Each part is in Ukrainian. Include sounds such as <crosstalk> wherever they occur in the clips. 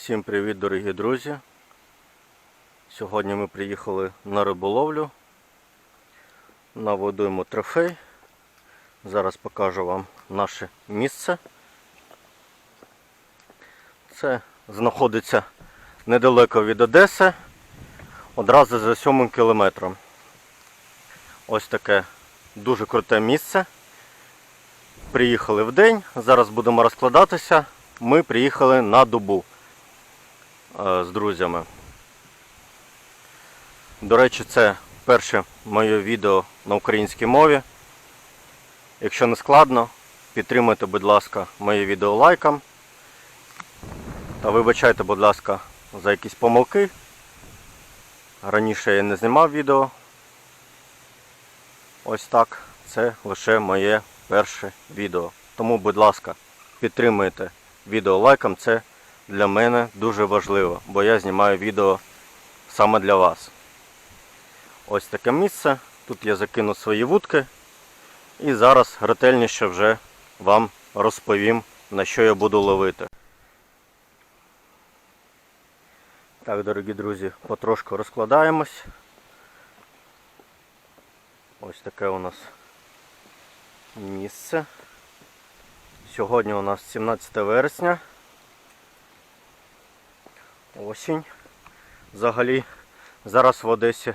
Всім привіт, дорогі друзі! Сьогодні ми приїхали на риболовлю на водойму трофей. Зараз покажу вам наше місце. Це знаходиться недалеко від Одеси, одразу за 7 кілометром. Ось таке дуже круте місце. Приїхали в день, зараз будемо розкладатися. Ми приїхали на добу з друзями. До речі, це перше моє відео на українській мові. Якщо не складно, підтримуйте, будь ласка, моє відео лайком. Та вибачайте, будь ласка, за якісь помилки. Раніше я не знімав відео. Ось так. Це лише моє перше відео. Тому, будь ласка, підтримуйте відео лайком. Це для мене дуже важливо, бо я знімаю відео саме для вас. Ось таке місце. Тут я закину свої вудки. І зараз ретельніше вже вам розповім, на що я буду ловити. Так, дорогі друзі, потрошку розкладаємось. Ось таке у нас місце. Сьогодні у нас 17 вересня. Осінь. Взагалі зараз в Одесі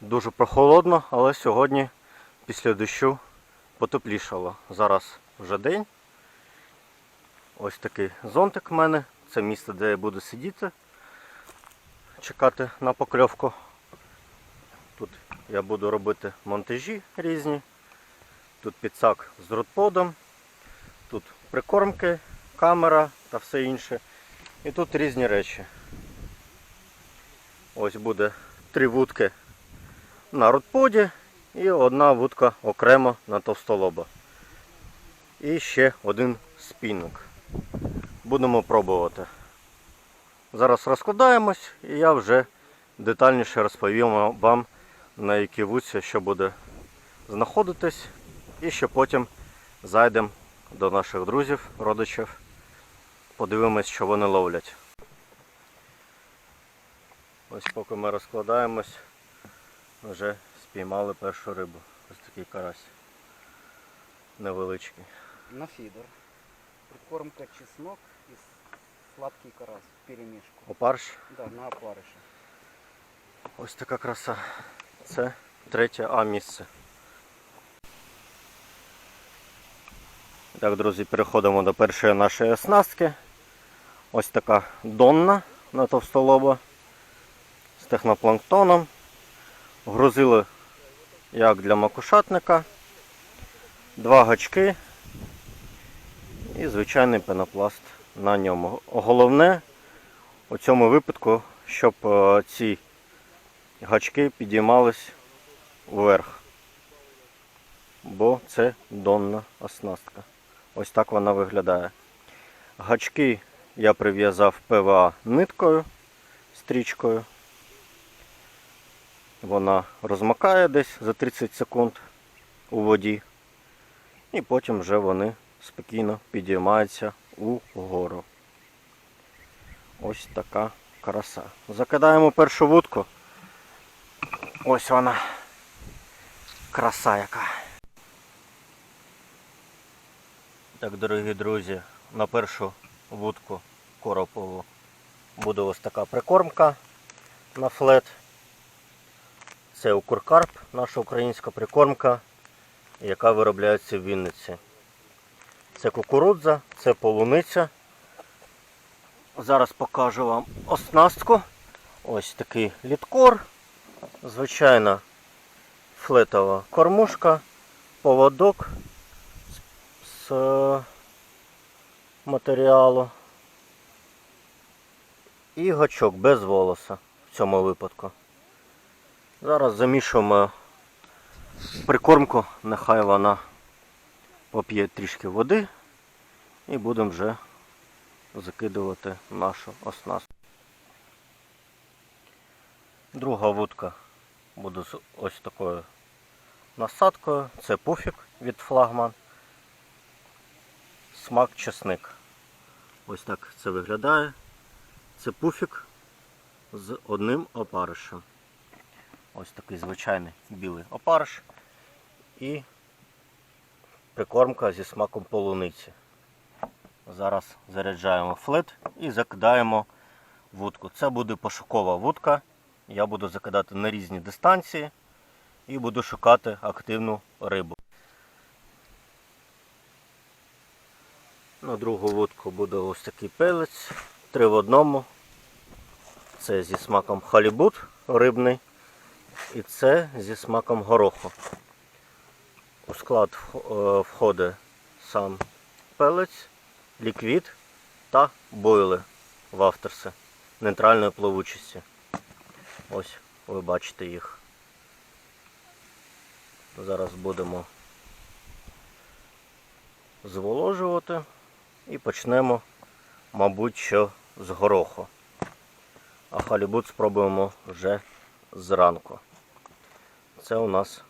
дуже прохолодно, але сьогодні після дощу потеплішало. Зараз вже день. Ось такий зонтик в мене. Це місце, де я буду сидіти, чекати на покльовку. Тут я буду робити монтажі різні. Тут підсак з ротподом, тут прикормки, камера та все інше. І тут різні речі. Ось буде три вудки на ротподі і одна вудка окремо на товстолоба. І ще один спінник. Будемо пробувати. Зараз розкладаємось і я вже детальніше розповім вам на якій вудці що буде знаходитись. І ще потім зайдемо до наших друзів, родичів, подивимось, що вони ловлять. Ось поки ми розкладаємось, вже спіймали першу рибу. Ось такий карась. Невеличкий. На фидер. Прикормка чеснок и сладкий карась в перемешку. Опарш. Да, на опарыше. Ось така краса. Це третє А місце. Так, друзі, переходимо до першої нашої оснастки. Ось така донна на товстолоба з технопланктоном. Грузили як для макушатника. Два гачки і звичайний пенопласт на ньому. Головне у цьому випадку, щоб е, ці гачки підіймались вверх. Бо це донна оснастка. Ось так вона виглядає. Гачки я прив'язав ПВА ниткою, стрічкою. Вона розмокає десь за 30 секунд у воді. І потім вже вони спокійно підіймаються угору. Ось така краса. Закидаємо першу вудку. Ось вона. Краса яка. Так, дорогі друзі, на першу вудку коропову буде ось така прикормка на флет. Це укркарп, наша українська прикормка, яка виробляється в Вінниці. Це кукурудза, це полуниця. Зараз покажу вам оснастку. Ось такий літкор. Звичайна флетова кормушка, поводок з матеріалу і гачок без волоса в цьому випадку. Зараз замішуємо прикормку, нехай вона поп'є трішки води і будемо вже закидувати нашу оснастку. Друга вудка буде з ось такою насадкою. Це пуфік від флагман. Смак чесник. Ось так це виглядає. Це пуфік з одним опаришем. Ось такий звичайний білий опариш. І прикормка зі смаком полуниці. Зараз заряджаємо флет і закидаємо вудку. Це буде пошукова вудка. Я буду закидати на різні дистанції і буду шукати активну рибу. Другу вудку буде ось такий пелець. Три в одному. Це зі смаком халібут рибний. І це зі смаком гороху. У склад е, входить сам пелець, ліквід та бойли вафтерси нейтральної плавучості. Ось ви бачите їх. Зараз будемо зволожувати і почнемо, мабуть, що з гороху. А халібут спробуємо вже зранку. Це у нас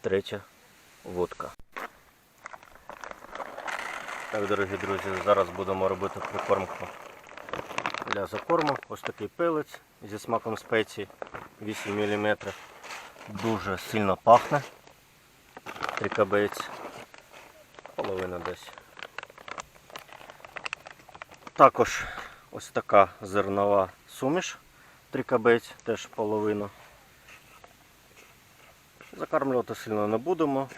третя водка. Так, дорогі друзі, зараз будемо робити прикормку для закорму. Ось такий пилець зі смаком спеції 8 мм. Дуже сильно пахне. Трикабець. Половина десь. Також ось така зернова суміш. Трикабець, теж половину. Закармлювати сильно не будемо.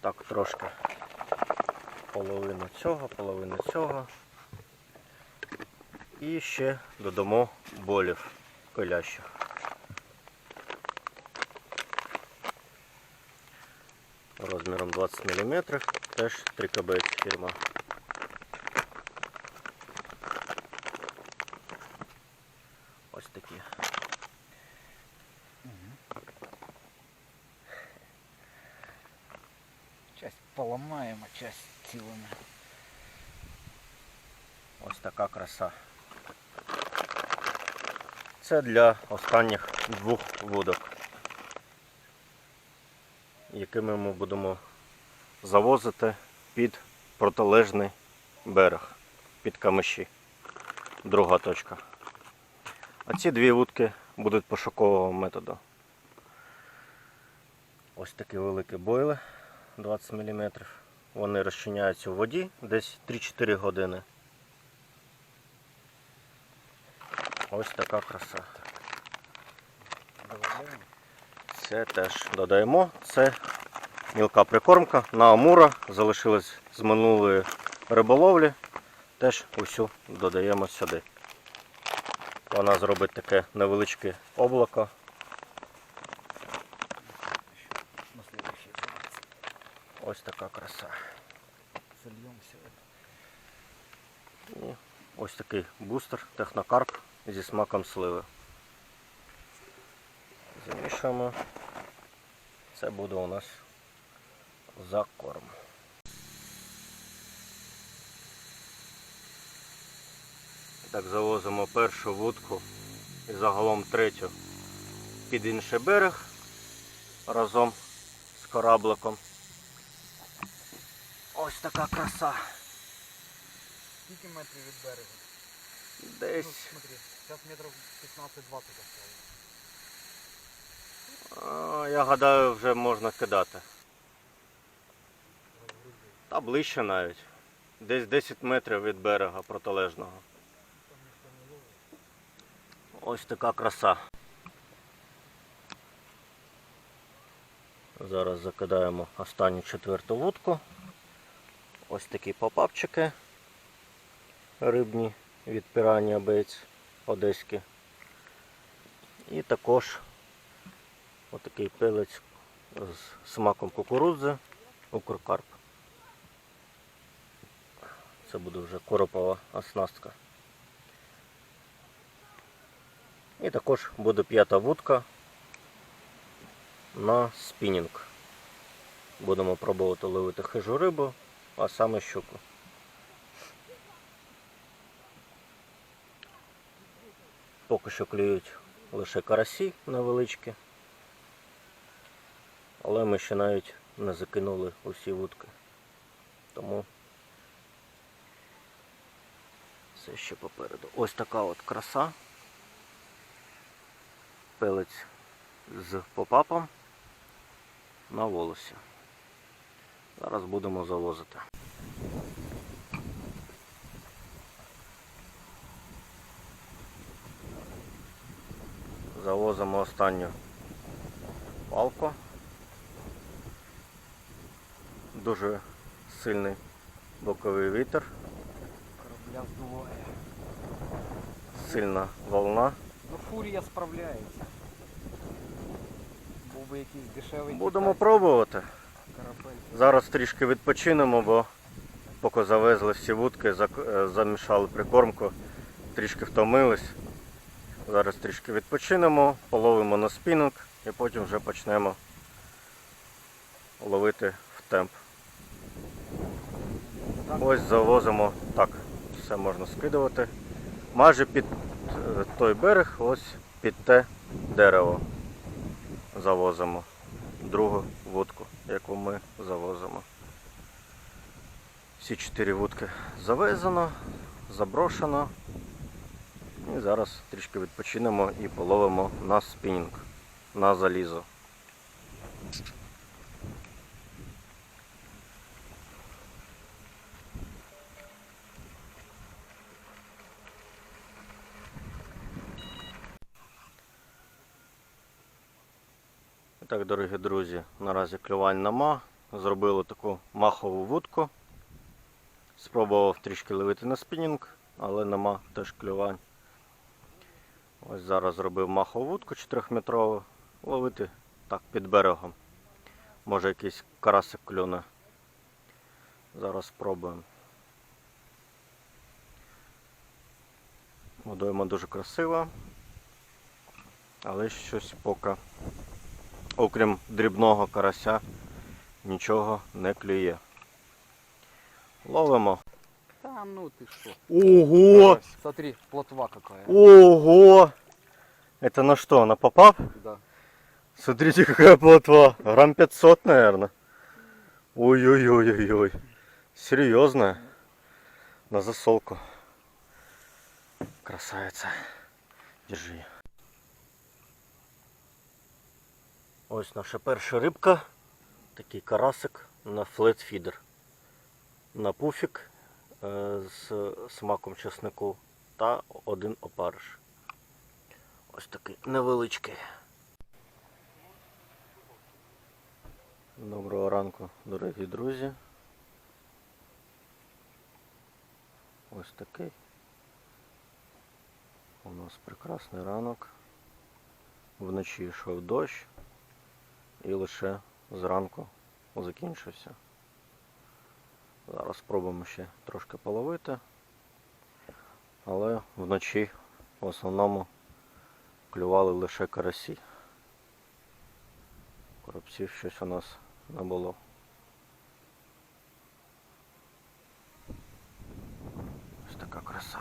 Так, трошки половину цього, половину цього. І ще додамо болів пилящих. Розміром 20 мм, теж трикабець фірма. Ось такі. Часть поломаем, а часть силами. Ось така краса. Це для останніх двох вудок, якими ми будемо завозити під протилежний берег, під камиші. Друга точка. А ці дві вудки будуть пошукового методу. Ось такі великі бойли 20 мм. Вони розчиняються у воді десь 3-4 години. Ось така краса. Це теж додаємо. Це мілка прикормка на амура. Залишилась з минулої риболовлі. Теж усю додаємо сюди. Вона зробить таке невеличке облако. На следующий раз Ось така краса. зальем все. І ось такий бустер технокарп зі смаком сливи. Замішуємо. Це буде у нас закорм. Так, завозимо першу вудку і загалом третю під інший берег разом з корабликом. Ось така краса. Сколько метров від берега? Десь Ну, смотри, сейчас метров 15-20 осталось. Я гадаю, вже можна кидати. Та ближче навіть. Десь 10 метрів від берега протилежного. Ось така краса. Зараз закидаємо останню четверту вудку. Ось такі попапчики рибні від Piranha Baits одеські. І також отакий пилець з смаком кукурудзи, укркарп. Це буде вже коропова оснастка. І також буде п'ята вудка на спінінг. Будемо пробувати ловити хижу рибу, а саме щуку. Поки що клюють лише карасі невеличкі. Але ми ще навіть не закинули усі вудки. Тому Це ще попереду. Ось така от краса. Пелець з попапом на волосі. Зараз будемо завозити. Завозимо останню палку. Дуже сильний боковий вітер, Корабля здуває. сильна волна. Ну фурія справляється. Був би якийсь дешевий. Будемо пробувати. Зараз трішки відпочинемо, бо поки завезли всі вудки, е, замішали прикормку, трішки втомились. Зараз трішки відпочинемо, половимо на спінінг і потім вже почнемо ловити в темп. Ось завозимо, так, все можна скидувати. Майже під е, той берег, ось під те дерево завозимо другу вудку, яку ми завозимо. Всі чотири вудки завезено, заброшено. І зараз трішки відпочинемо і половимо на спінінг, на залізо. Так, дорогі друзі, наразі клювань нема. Зробили таку махову вудку. Спробував трішки ловити на спінінг, але нема теж клювань. Ось зараз зробив махову вудку 4-метрову. Ловити так під берегом. Може якийсь карасик клюне. Зараз спробуємо. Водойма дуже красива. Але щось поки окрім дрібного карася, нічого не клює. Ловимо. Та ну ты что. Ого! Смотри, плотва какая. Ого! Это на что, на попап? Да. Смотрите, какая плотва. Грамм 500, наверное. Ой-ой-ой-ой-ой. Серьезная. На засолку. Красавица. Держи. Ось наша перша рибка. Такий карасик на флетфідер. На пуфік е, з смаком чеснику та один опариш. Ось такий невеличкий. Доброго ранку, дорогі друзі. Ось такий. У нас прекрасний ранок. Вночі йшов дощ і лише зранку закінчився. Зараз спробуємо ще трошки половити, але вночі в основному клювали лише карасі. Коробців щось у нас не було. Ось така краса.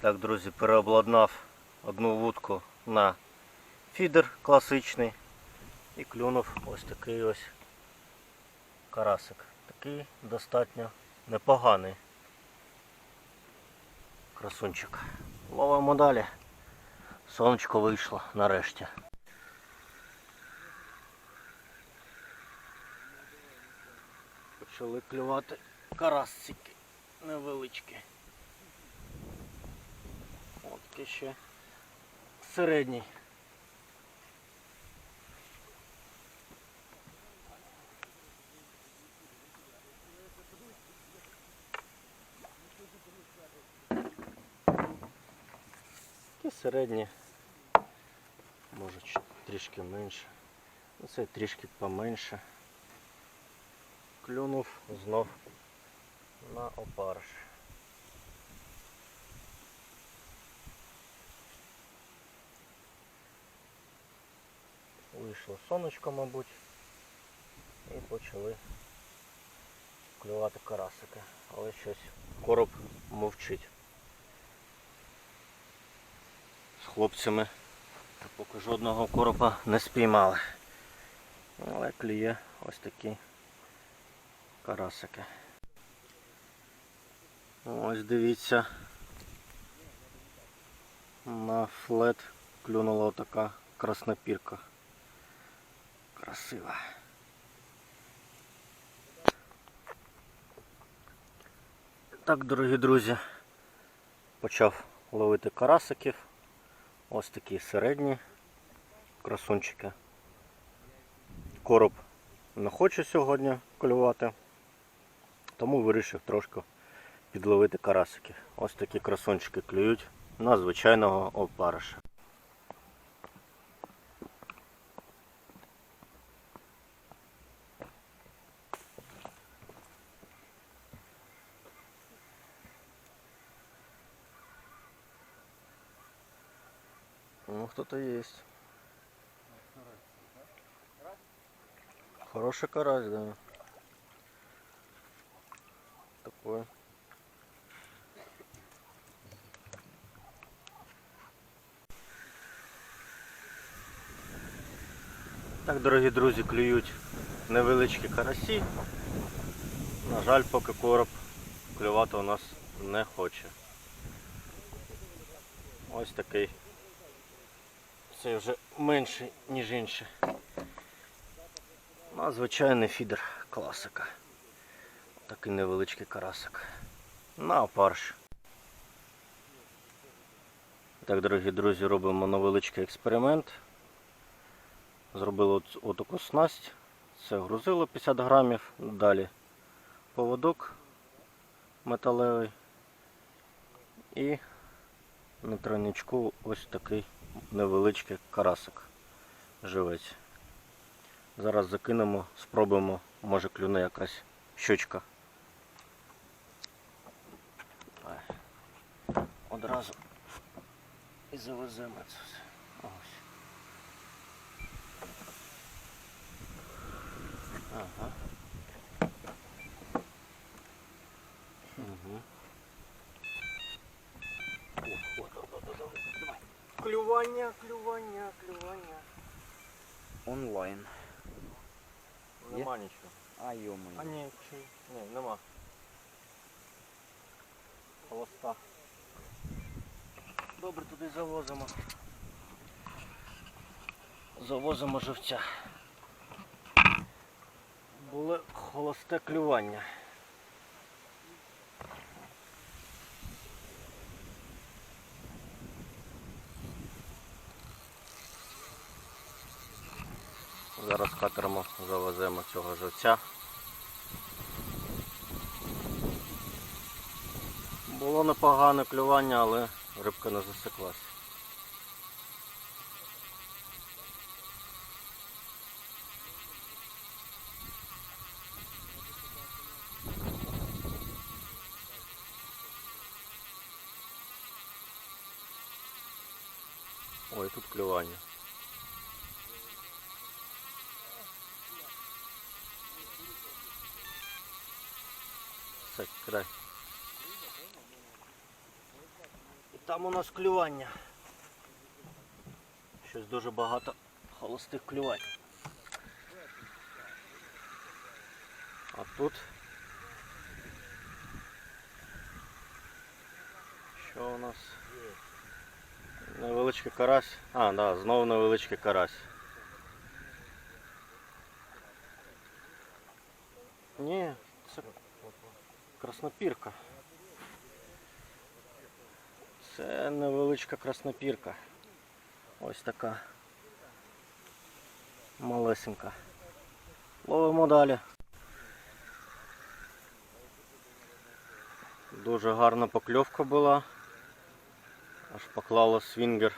Так, друзі, переобладнав одну вудку на фідер класичний і клюнув ось такий ось карасик. Такий достатньо непоганий красунчик. Ловимо далі. Сонечко вийшло нарешті. Почали клювати карасики невеличкі. От ще середній. Такі середні. Може трішки менше. Ну, Це трішки поменше. Клюнув знов на опариш. Вийшло сонечко, мабуть, і почали клювати карасики. Але щось короб мовчить. З хлопцями поки жодного коропа не спіймали. Але клює ось такі карасики. Ось дивіться. На флет клюнула така краснопірка. Красива. Так, дорогі друзі, почав ловити карасиків. Ось такі середні красунчики. Короб не хоче сьогодні клювати, тому вирішив трошки підловити карасики. Ось такі красунчики клюють на звичайного опариша. Кто-то есть. Хороший карась, да. Такой. Так, дорогі друзі, клюють невеличкі карасі. На жаль, поки короб клювати у нас не хоче. Ось такий. Це вже менший, ніж інші. Ну, а звичайний фідер класика. Такий невеличкий карасик. На опарш. Так, дорогі друзі, робимо невеличкий експеримент. Зробили от, отаку снасть. Це грузило 50 грамів. Далі поводок металевий. І на тройничку ось такий невеличкий карасик живець. Зараз закинемо, спробуємо, може клюне якась щучка. Одразу і завеземо це все. Ось. Ага. Угу. О, от, от, от, от, от. Давай. Клювання, клювання, клювання. Онлайн. Нема нічого. А йомаю. А ні, чи... ні, нема. Холоста. Добре, туди завозимо. Завозимо живця. Було холосте клювання. Катером завеземо цього живця. Було непогане клювання, але рибка не засеклась. Ой, тут клювання. Все. І там у нас клювання. Щось дуже багато холостих клювань. А тут що у нас? Невеличкий карась. А, да, знову невеличкий карась. Ні, це краснопірка. Це невеличка краснопірка. Ось така. Малесенька. Ловимо далі. Дуже гарна покльовка була. Аж поклало свінгер.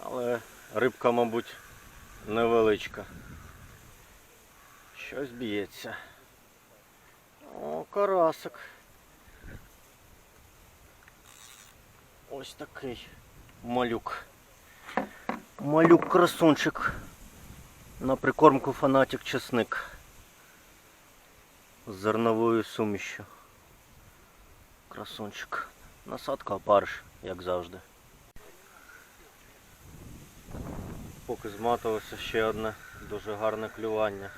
Але рибка, мабуть, невеличка. Щось б'ється. О, карасик. Ось такий малюк. Малюк красунчик. На прикормку фанатик чесник. З зерновою сумішю. Красунчик. Насадка опариш, як завжди. Поки зматувалося ще одне дуже гарне клювання.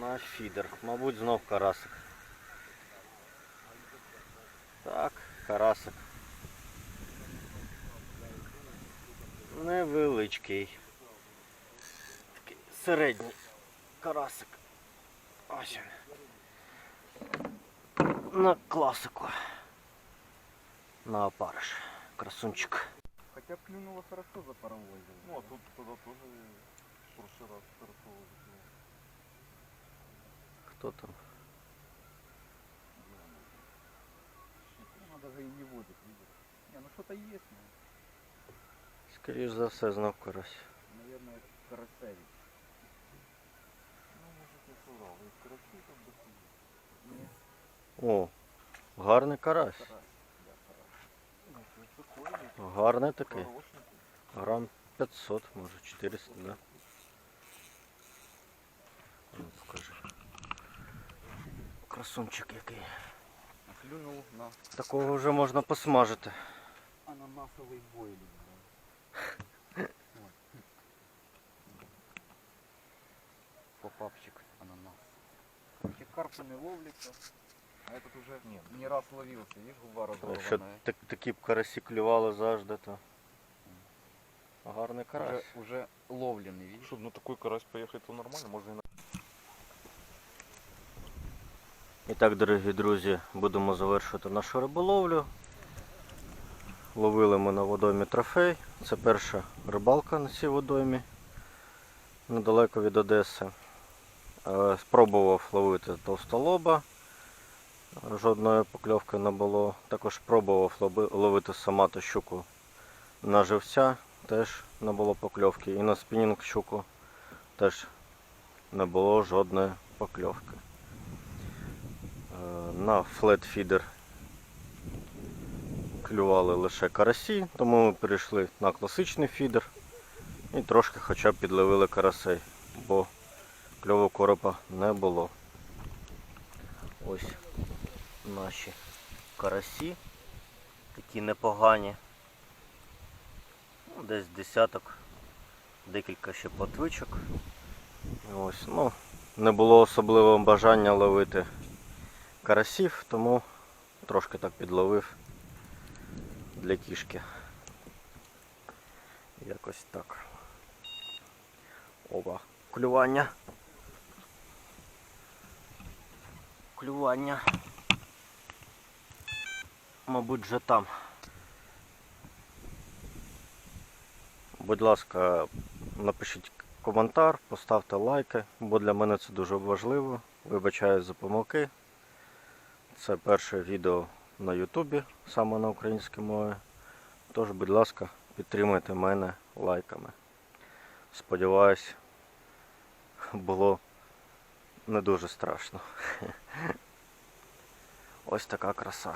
Наш фідер. Мабуть, знов карасик. Так, карасик. Невеличкий. Такий середній карасик. Ось він. На класику. На опариш. Красунчик. Хотя клюнуло хорошо за паровозом. Ну, а тут тогда тоже в прошлый раз хорошо. Хто там? Она даже и не водит, видишь. Не, ну что-то есть, ну, Скоріш за все, знов карась. наверное, карасевич. Ну, может, не соврал. И караси там. Не, О, гарний карась. карась. Да, карась. Ну, Гарний такий. хороший. Грам 500, може 400, да? Красунчик який. Клюнул на Такого вже можна посмажити. ананасовый бойлинг. Попапчик ананас. Короче, карпы не ловляться. А этот уже Нет. не раз ловился, видишь, губа Якщо разорванная. так, такі б карасі клювали завжди, то гарний Уже, карась. уже ловленный, видишь? Чтобы на такой карась поехать, то нормально. Можно и на... І так, дорогі друзі, будемо завершувати нашу риболовлю. Ловили ми на водоймі трофей. Це перша рибалка на цій водоймі, недалеко від Одеси. Е, Спробував ловити товстолоба. Жодної покльовки не було. Також пробував лоби- ловити самату щуку на живця, теж не було покльовки. І на спінінг щуку теж не було жодної покльовки. На флетфідер клювали лише карасі, тому ми перейшли на класичний фідер і трошки хоча б підловили карасей, бо кльову коропа не було. Ось наші карасі, такі непогані. Ну, Десь десяток, декілька ще платвичок. Ось, ну, не було особливого бажання ловити карасів, тому трошки так підловив для кішки. Якось так. Опа, клювання. Клювання. Мабуть, вже там. Будь ласка, напишіть коментар, поставте лайки, бо для мене це дуже важливо. Вибачаю за помилки. Це перше відео на Ютубі, саме на українській мові. Тож, будь ласка, підтримайте мене лайками. Сподіваюсь, було не дуже страшно. <laughs> Ось така краса.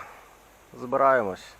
Збираємось.